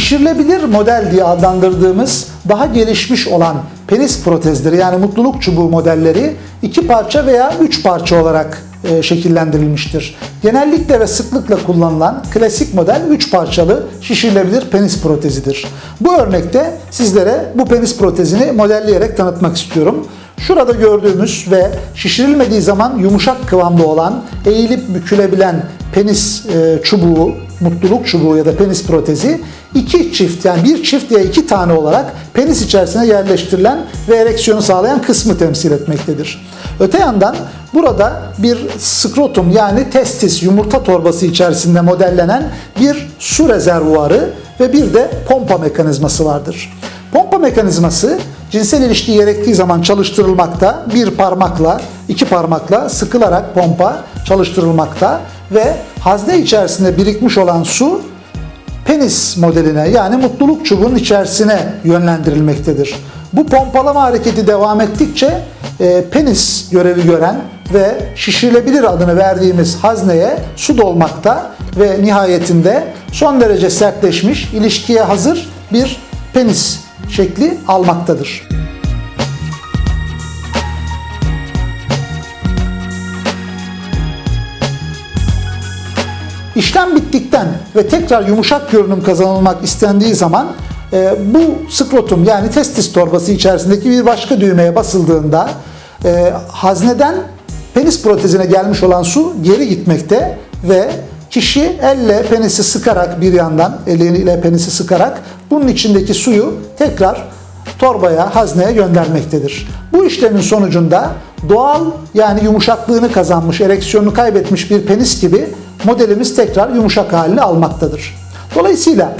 şişirilebilir model diye adlandırdığımız daha gelişmiş olan penis protezleri yani mutluluk çubuğu modelleri iki parça veya üç parça olarak e, şekillendirilmiştir. Genellikle ve sıklıkla kullanılan klasik model 3 parçalı şişirilebilir penis protezidir. Bu örnekte sizlere bu penis protezini modelleyerek tanıtmak istiyorum. Şurada gördüğümüz ve şişirilmediği zaman yumuşak kıvamda olan, eğilip bükülebilen penis e, çubuğu, mutluluk çubuğu ya da penis protezi iki çift yani bir çift ya iki tane olarak penis içerisine yerleştirilen ve ereksiyonu sağlayan kısmı temsil etmektedir. Öte yandan burada bir skrotum yani testis yumurta torbası içerisinde modellenen bir su rezervuarı ve bir de pompa mekanizması vardır. Pompa mekanizması cinsel ilişki gerektiği zaman çalıştırılmakta. Bir parmakla, iki parmakla sıkılarak pompa çalıştırılmakta ve hazne içerisinde birikmiş olan su penis modeline yani mutluluk çubuğunun içerisine yönlendirilmektedir. Bu pompalama hareketi devam ettikçe e, penis görevi gören ve şişirilebilir adını verdiğimiz hazneye su dolmakta ve nihayetinde son derece sertleşmiş, ilişkiye hazır bir penis şekli almaktadır. İşlem bittikten ve tekrar yumuşak görünüm kazanılmak istendiği zaman e, bu skrotum yani testis torbası içerisindeki bir başka düğmeye basıldığında e, hazneden penis protezine gelmiş olan su geri gitmekte ve kişi elle penisi sıkarak bir yandan eliyle penisi sıkarak bunun içindeki suyu tekrar torbaya, hazneye göndermektedir. Bu işlemin sonucunda doğal yani yumuşaklığını kazanmış, ereksiyonunu kaybetmiş bir penis gibi modelimiz tekrar yumuşak halini almaktadır. Dolayısıyla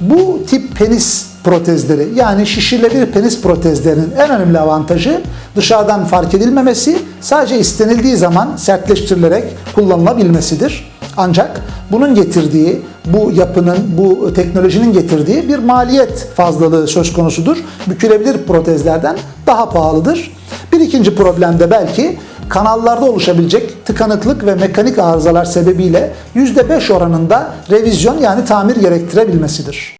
bu tip penis protezleri yani şişirilebilir penis protezlerinin en önemli avantajı dışarıdan fark edilmemesi, sadece istenildiği zaman sertleştirilerek kullanılabilmesidir. Ancak bunun getirdiği, bu yapının, bu teknolojinin getirdiği bir maliyet fazlalığı söz konusudur. Bükülebilir protezlerden daha pahalıdır. Bir ikinci problem de belki kanallarda oluşabilecek tıkanıklık ve mekanik arızalar sebebiyle %5 oranında revizyon yani tamir gerektirebilmesidir.